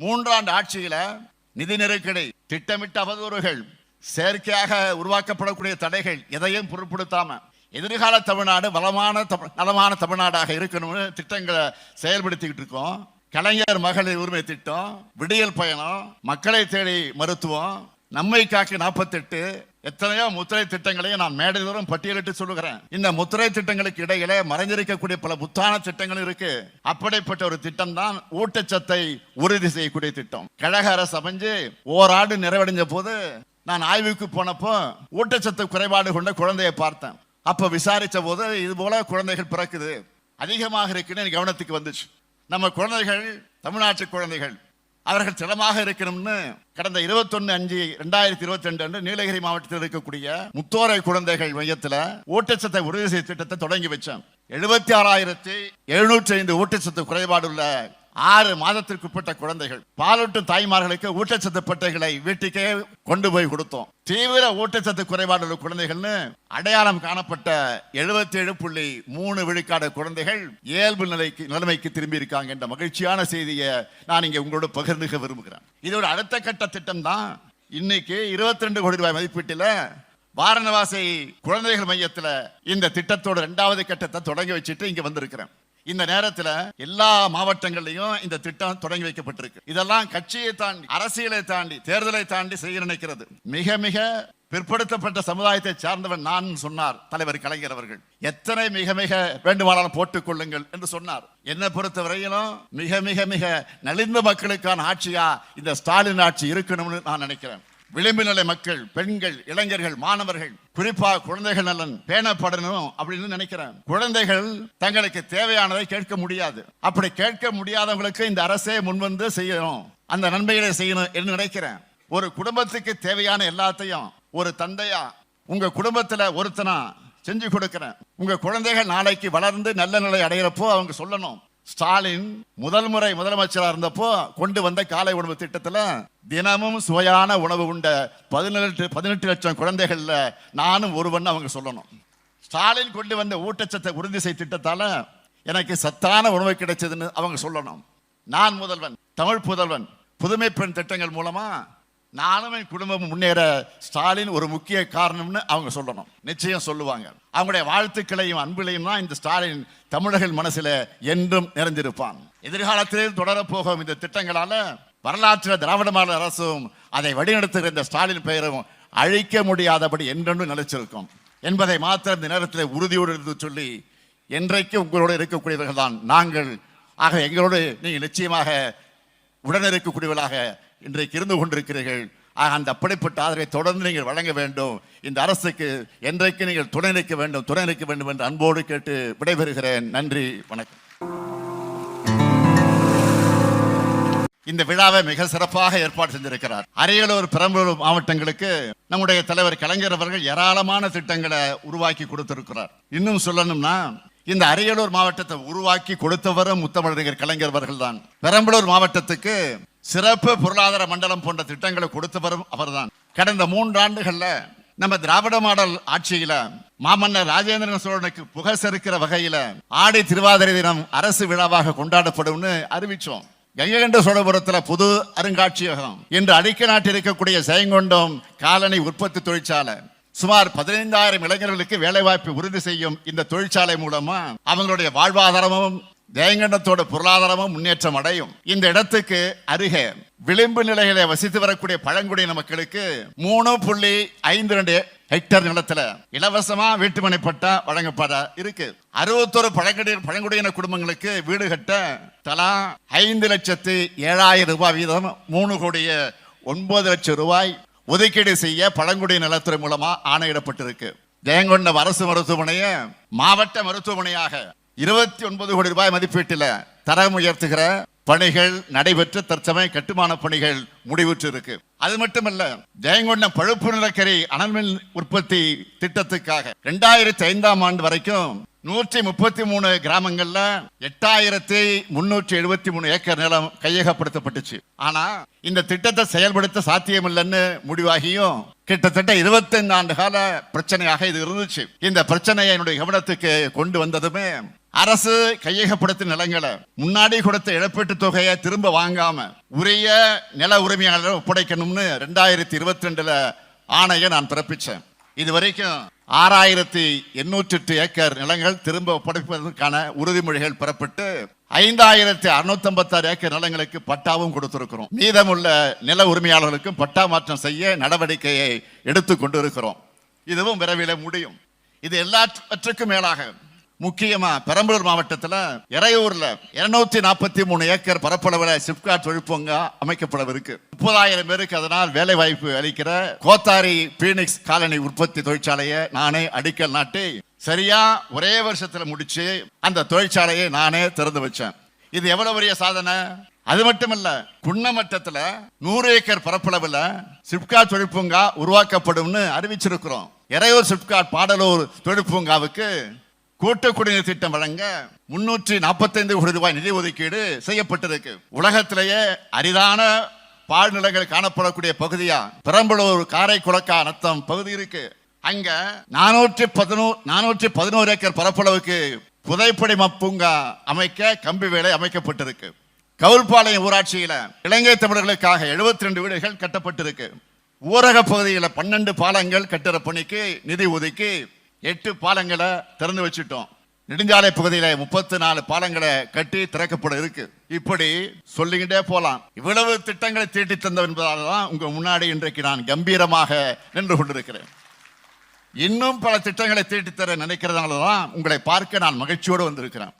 மூன்றாண்டு ஆட்சியில நிதி நெருக்கடி திட்டமிட்ட அவதூறுகள் செயற்கையாக உருவாக்கப்படக்கூடிய தடைகள் எதையும் பொருட்படுத்தாம எதிர்கால தமிழ்நாடு வளமான நலமான தமிழ்நாடாக இருக்கணும்னு திட்டங்களை செயல்படுத்திக்கிட்டு இருக்கோம். கலைஞர் மகளிர் உரிமை திட்டம் விடியல் பயணம் மக்களை தேடி மருத்துவம் நம்மை காக்க நாற்பத்தெட்டு எத்தனையோ முத்திரை திட்டங்களையும் நான் மேடைதோறும் பட்டியலிட்டு சொல்லுகிறேன். இந்த முத்திரை திட்டங்களுக்கு இடையிலே மறைஞ்சிருக்கக்கூடிய பல புத்தான திட்டங்கள் இருக்கு. அப்படிப்பட்ட ஒரு திட்டம் தான் ஊட்டச்சத்தை உறுதி செய்யக்கூடிய திட்டம். கழக அரசு அமைஞ்சு ஓராண்டு நிறைவடைஞ்ச போது நான் ஆய்வுக்கு போனப்போ ஊட்டச்சத்து குறைபாடு கொண்ட குழந்தையை பார்த்தேன். அப்ப விசாரிச்ச போது இது போல குழந்தைகள் பிறக்குது. அதிகமாக இருக்குன்னு கவனத்துக்கு வந்துச்சு. நம்ம குழந்தைகள் தமிழ்நாட்டு குழந்தைகள் அவர்கள் திடமாக இருக்கணும்னு கடந்த 21 அஞ்சு ரெண்டாயிரத்தி இருபத்தி ரெண்டு அன்று நீலகிரி மாவட்டத்தில் இருக்கக்கூடிய முத்தோரை குழந்தைகள் மையத்தில் ஊட்டச்சத்தை உறுதி செய்ய திட்டத்தை தொடங்கி வச்சோம். எழுபத்தி ஆறாயிரத்தி எழுநூற்றி ஐந்து ஊட்டச்சத்து குறைபாடுள்ள ஆறு மாதத்திற்குட்பட்ட குழந்தைகள். பாலூட்டும் தாய்மார்களுக்கு ஊட்டச்சத்து பட்டைகளை வீட்டுக்கே கொண்டு போய் கொடுத்தோம். தீவிர ஊட்டச்சத்து குறைபாடு உள்ள குழந்தைகள்னு அடையாளம் காணப்பட்ட எழுபத்தி ஏழு புள்ளி மூணு விழுக்காடு குழந்தைகள் இயல்பு நிலைக்கு நிலைமைக்கு திரும்பி இருக்காங்க என்ற மகிழ்ச்சியான செய்தியை நான் இங்கே உங்களோட பகிர்ந்துக விரும்புகிறேன். இதோட அடுத்த கட்ட திட்டம் தான் இன்னைக்கு 22 ரெண்டு கோடி ரூபாய் மதிப்பீட்டில் வாரணவாசி குழந்தைகள் மையத்தில் இந்த திட்டத்தோட ரெண்டாவது கட்டத்தை தொடங்கி வச்சுட்டு இங்கே வந்திருக்கிறேன். இந்த நேரத்தில் எல்லா மாவட்டங்கள்லயும் இந்த திட்டம் தொடங்கி வைக்கப்பட்டிருக்கு. இதெல்லாம் கட்சியை தாண்டி அரசியலை தாண்டி தேர்தலை தாண்டி செய்ய நினைக்கிறது. மிக மிக பிற்படுத்தப்பட்ட சமுதாயத்தை சார்ந்தவன் நான் சொன்னார் தலைவர் கலைஞர் அவர்கள். எத்தனை மிக மிக வேண்டுமானாலும் போட்டுக் கொள்ளுங்கள் என்று சொன்னார். என்னை பொறுத்த வரையிலும் மிக மிக மிக நலிந்த மக்களுக்கான ஆட்சியா இந்த ஸ்டாலின் ஆட்சி இருக்கணும்னு நான் நினைக்கிறேன். விளிம்பு நிலை மக்கள் பெண்கள் இளைஞர்கள் மாணவர்கள் குறிப்பாக குழந்தைகள் நலன் பேணப்படணும் அப்படின்னு நினைக்கிறேன். குழந்தைகள் தங்களுக்கு தேவையானதை கேட்க முடியாது. அப்படி கேட்க முடியாதவங்களுக்கு இந்த அரசே முன்வந்து செய்யணும். அந்த நன்மைகளை செய்யணும் என்று நினைக்கிறேன். ஒரு குடும்பத்துக்கு தேவையான எல்லாத்தையும் ஒரு தந்தையா உங்க குடும்பத்துல ஒருத்தனா செஞ்சு கொடுக்கிறேன். உங்க குழந்தைகள் நாளைக்கு வளர்ந்து நல்ல நிலை அடையிறப்போ அவங்க சொல்லணும். ஸ்டாலின் முதல் முறை முதலமைச்சராக இருந்தப்போ கொண்டு வந்த காலை உணவு திட்டத்தில் தினமும் சுவையான உணவு உண்ட பதினெட்டு பதினெட்டு லட்சம் குழந்தைகளில் நானும் ஒருவன் அவங்க சொல்லணும். ஸ்டாலின் கொண்டு வந்த ஊட்டச்சத்தை உறுதி செய் திட்டத்தால் எனக்கு சத்தான உணவு கிடைச்சதுன்னு அவங்க சொல்லணும். நான் முதல்வன் தமிழ் புதல்வன் புதுமை பெண் திட்டங்கள் மூலமாக நானும் என் குடும்பம் முன்னேற ஸ்டாலின் ஒரு முக்கிய காரணம்னு அவங்க சொல்லணும். நிச்சயம் சொல்லுவாங்க. அவங்களுடைய வாழ்த்துக்களையும் அன்புகளையும் தான் இந்த ஸ்டாலின் தமிழர்கள் மனசுல என்றும் நிறைந்திருப்பான். எதிர்காலத்தில் தொடரப்போகும் இந்த திட்டங்களால வரலாற்றில் திராவிட மாநில அரசும் அதை வழிநடத்துகிற இந்த ஸ்டாலின் பெயரும் அழிக்க முடியாதபடி என்றென்றும் நிலைச்சிருக்கும் என்பதை மாத்திரம் இந்த நேரத்தில் உறுதியோடு இருந்து சொல்லி என்றைக்கு உங்களோடு இருக்கக்கூடியவர்கள் தான் நாங்கள். ஆக எங்களோடு நீங்கள் நிச்சயமாக உடன் இருக்கக்கூடியவர்களாக இன்றைக்கு இருந்து கொண்டிருக்கிறீர்கள். ஆக அந்த அப்படிப்பட்ட ஆதரவை தொடர்ந்து நீங்கள் வழங்க வேண்டும். இந்த அரசுக்கு என்றைக்கு நீங்கள் துணை நிற்க வேண்டும் துணை நிற்க வேண்டும் என்று அன்போடு கேட்டு விடைபெறுகிறேன். நன்றி வணக்கம். இந்த விழாவை மிக சிறப்பாக ஏற்பாடு செஞ்சிருக்கிறார். அரியலூர் பெரம்பலூர் மாவட்டங்களுக்கு நம்முடைய தலைவர் கலைஞர் அவர்கள் ஏராளமான திட்டங்களை உருவாக்கி கொடுத்திருக்கிறார். இன்னும் சொல்லணும்னா இந்த அரியலூர் மாவட்டத்தை உருவாக்கி கொடுத்தவரும் முத்தமிழறிஞர் கலைஞர் அவர்கள் தான் பெரம்பலூர் மாவட்டத்துக்கு சிறப்பு பொருளாதார மண்டலம் போன்ற திட்டங்களை கொடுத்தவரும் அவர்தான். கடந்த மூன்றாண்டுகள்ல நம்ம திராவிட மாடல் ஆட்சியில மாமன்னர் ராஜேந்திரன் சோழனுக்கு புகழ் செருக்கிற வகையில ஆடி திருவாதிரை தினம் அரசு விழாவாக கொண்டாடப்படும்னு அறிவிச்சோம். கங்ககண்ட சோழபுரத்துல புது அருங்காட்சியகம். இன்று அடிக்க நாட்டில் இருக்கக்கூடிய செயங்கொண்டம் காலனி உற்பத்தி தொழிற்சாலை. சுமார் பதினைந்தாயிரம் இளைஞர்களுக்கு வேலைவாய்ப்பு உறுதி செய்யும் இந்த தொழிற்சாலை மூலமா அவங்களுடைய வாழ்வாதாரமும் ஜெயங்கண்டத்தோட பொருளாதாரமும் முன்னேற்றம் அடையும். இந்த இடத்துக்கு அருகே விளிம்பு நிலைகளை வசித்து வரக்கூடிய பழங்குடியின மக்களுக்கு மூணு புள்ளி ஐந்து ரெண்டு ஹெக்டேர் நிலத்துல இலவசமா வீட்டுமனை பட்டா வழங்கப்பட இருக்கு. அறுபத்தொரு பழங்குடி பழங்குடியின குடும்பங்களுக்கு வீடு கட்ட தலா ஐந்து லட்சத்து ஏழாயிரம் ரூபாய் வீதம் மூணு கோடிய ஒன்பது லட்சம் ரூபாய் ஒதுக்கீடு செய்ய பழங்குடி நலத்துறை மூலமா ஆணையிடப்பட்டிருக்கு. ஜெயங்கொண்டம் அரசு மருத்துவமனையை மாவட்ட மருத்துவமனையாக இருபத்தி ஒன்பது கோடி ரூபாய் மதிப்பீட்டில் தரம் உயர்த்துகிற பணிகள் நடைபெற்று தற்சமய கட்டுமான பணிகள் முடிவுற்று இருக்கு அது மட்டுமல்ல ஜெயங்கொண்டம் பழுப்பு நிலக்கரி அனல்மின் உற்பத்தி திட்டத்துக்காக ரெண்டாயிரத்தி ஐந்தாம் ஆண்டு வரைக்கும் நூற்றி முப்பத்தி மூணு கிராமங்கள்ல எட்டாயிரத்தி முன்னூற்றி எழுபத்தி மூணு ஏக்கர் நிலம் கையகப்படுத்தப்பட்டுச்சு. ஆனா இந்த திட்டத்தை செயல்படுத்த சாத்தியமில்லைன்னு முடிவாகியும் கிட்டத்தட்ட 25 ஆண்டு கால பிரச்சனையாக இது இருந்துச்சு. இந்த பிரச்சனையை என்னுடைய கவனத்துக்கு கொண்டு வந்ததுமே அரசு கையகப்படுத்த நிலங்களை முன்னாடி கொடுத்த இழப்பீட்டுத் தொகையை திரும்ப வாங்காம உரிய நில உரிமையாளர் ஒப்படைக்கணும்னு ரெண்டாயிரத்தி இருபத்தி ரெண்டுல ஆணையை நான் பிறப்பிச்சேன். இது வரைக்கும் ஆறாயிரத்தி எண்ணூற்றி எட்டு ஏக்கர் நிலங்கள் திரும்ப ஒப்படைப்பதற்கான உறுதிமொழிகள் பெறப்பட்டு ஐந்தாயிரத்தி அறுநூத்தி ஏக்கர் நிலங்களுக்கு பட்டாவும் கொடுத்திருக்கிறோம். மீதமுள்ள நில உரிமையாளர்களுக்கும் பட்டா மாற்றம் செய்ய நடவடிக்கையை எடுத்து கொண்டிருக்கிறோம். இதுவும் விரைவில் முடியும். இது எல்லாவற்றுக்கும் மேலாக முக்கியமா பெரம்பலூர் மாவட்டத்தில் இறையூர்ல இருநூத்தி நாற்பத்தி மூணு ஏக்கர் பரப்பளவில் சிப்காட் தொழிற்பூங்கா அமைக்கப்படவிருக்கு. முப்பதாயிரம் பேருக்கு அதனால் வேலை வாய்ப்பு அளிக்கிற கோத்தாரி பீனிக்ஸ் காலனி உற்பத்தி தொழிற்சாலையை நானே அடிக்கல் நாட்டி சரியா ஒரே வருஷத்துல முடிச்சு அந்த தொழிற்சாலையை நானே திறந்து வச்சேன். இது எவ்வளவு பெரிய சாதனை? அது மட்டும் இல்ல குன்னமட்டத்தில் நூறு ஏக்கர் பரப்பளவில் சிப்காட் தொழிற்பூங்கா உருவாக்கப்படும்னு அறிவிச்சிருக்கிறோம். இறையூர் சிப்காட் பாடலூர் தொழிற்பூங்காவுக்கு கூட்டு குடிநீர் திட்டம் வழங்க முன்னூற்றி நாற்பத்தைந்து கோடி ரூபாய் நிதி ஒதுக்கீடு செய்யப்பட்டிருக்கு. உலகத்திலேயே அரிதான பாழ்நிலங்கள் காணப்படக்கூடிய பகுதியா? பெரம்பலூர் காரைக்குளக்கா நத்தம் பகுதி இருக்கு. அங்க நானூற்றி பதினோரு நானூற்றி பதினோரு ஏக்கர் பரப்பளவுக்கு புதைப்படிம பூங்கா அமைக்க கம்பி வேலை அமைக்கப்பட்டிருக்கு. கவுல்பாளையம் ஊராட்சியில இலங்கை தமிழர்களுக்காக 72 ரெண்டு வீடுகள் கட்டப்பட்டிருக்கு. ஊரக பகுதியில் பன்னெண்டு பாலங்கள் கட்டுற பணிக்கு நிதி ஒதுக்கி எட்டு பாலங்களை திறந்து வச்சிட்டோம். நெடுஞ்சாலை பகுதியில் முப்பத்தி நாலு பாலங்களை கட்டி திறக்கப்பட இருக்கு. இப்படி சொல்லிக்கிட்டே போலாம். இவ்வளவு திட்டங்களை தீட்டி தந்தோம் என்பதால் தான் உங்க முன்னாடி இன்றைக்கு நான் கம்பீரமாக நின்று கொண்டிருக்கிறேன். இன்னும் பல திட்டங்களை தீட்டித்தர நினைக்கிறதுனால தான் உங்களை பார்க்க நான் மகிழ்ச்சியோடு வந்திருக்கிறேன்.